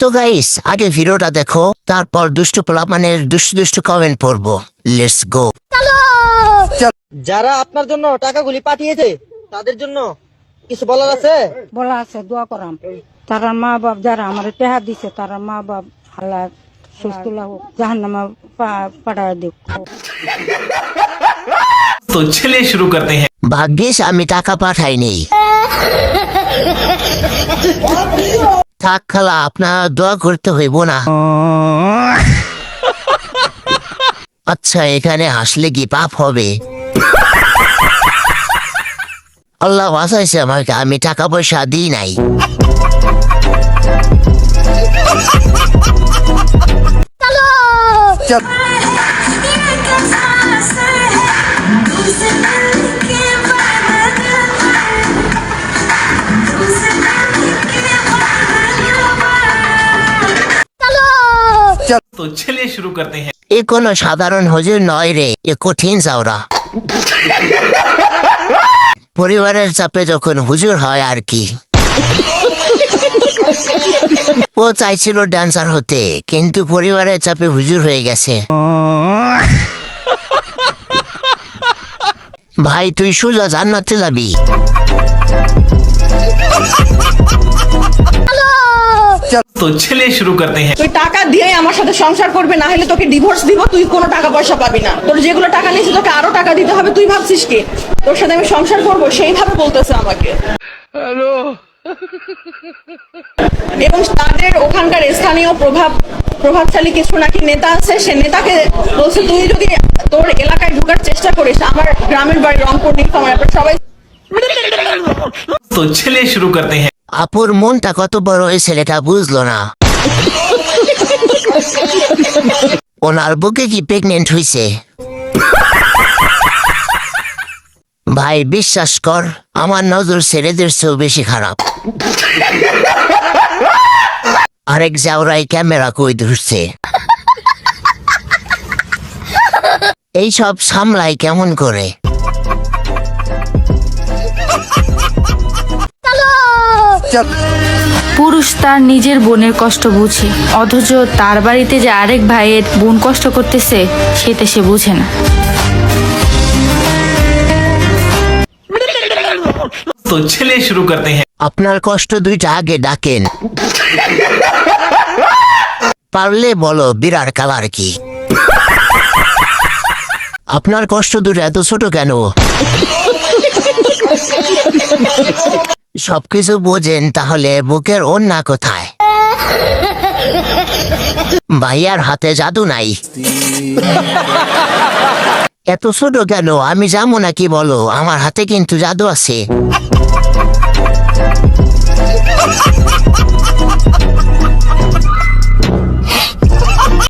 তো গাইস আগে ভিডিওটা দেখো তারপর দুষ্টু প্লামানের দুষ্টু দুষ্টু কমেন্ট পড়ব। লেটস গো যারা আপনার জন্য টাকাগুলি পাঠিয়েছে তাদের জন্য কিছু বলার আছে? বলা আছে দোয়া করাম। তারা মা বাপ যারা আমার টেহা দিছে তারা মা বাপ আল্লাহ সুস্থ লাগুক জাহান্নামা পাঠায় দিক। তো ছেলে শুরু করতে হ্যাঁ ভাগ্যিস আমি টাকা পাঠাইনি। থাক খালা আপনার দোয়া করতে হইব না। আচ্ছা এখানে হাসলে কি পাপ হবে? আল্লাহ বাসাইছে আমাকে আমি টাকা পয়সা দিই নাই। চল। তো চলিয়ে শুরু করতে হ্যাঁ এ কোনো সাধারণ হজুর নয় রে এ কঠিন চাওরা পরিবারের চাপে যখন হুজুর হয় আর কি। ও চাইছিল ড্যান্সার হতে কিন্তু পরিবারের চাপে হুজুর হয়ে গেছে। ভাই তুই সোজা জান্নাতে যাবি। তো ছেলে শুরু করতে হ্যাঁ। তুই টাকা দিয়ে আমার সাথে সংসার করবে না হলে তোকে ডিভোর্স দিব তুই কোনো টাকা পয়সা পাবি না। তোর যেগুলো টাকা নিয়েছি তোকে আরও টাকা দিতে হবে তুই ভাবছিস কি? তোর সাথে আমি সংসার করব সেইভাবে বলতেছে আমাকে। হ্যালো। এবং তাদের ওখানকার স্থানীয় প্রভাব প্রভাবশালী কিছু নাকি নেতা আছে সে নেতাকে বলছে তুই যদি তোর এলাকায় ঢোকার চেষ্টা করিস আমার গ্রামের বাড়ি রংপুর নীলফামার সবাই তো ছেলে শুরু করতে হ্যাঁ। আপুর মনটা কত বড় এই ছেলেটা বুঝলো না। ওনার বুকে কি প্রেগনেন্ট হয়েছে ভাই, বিশ্বাস কর, আমার নজর ছেলেদের চেয়েও বেশি খারাপ। আরেক জাউরাই ক্যামেরা কই ধরছে। এইসব সামলাই কেমন করে? পুরুষ তার নিজের বোনের কষ্ট বুঝে অথচ তার বাড়িতে যে আরেক ভাইয়ের বোন কষ্ট করতেছে সেটা সে বুঝে না। তো ছেলে শুরু করতে হ্যাঁ আপনার কষ্ট দুইটা আগে ডাকেন। পারলে বলো বিরাট কালার কি? আপনার কষ্ট দুটো এত ছোট কেন? সবকিছু বোঝেন তাহলে বুকের অন্যা কোথায়? ভাইয়ার হাতে জাদু নাই। এত ছোট কেন? আমি যাব নাকি বলো? আমার হাতে কিন্তু জাদু আছে।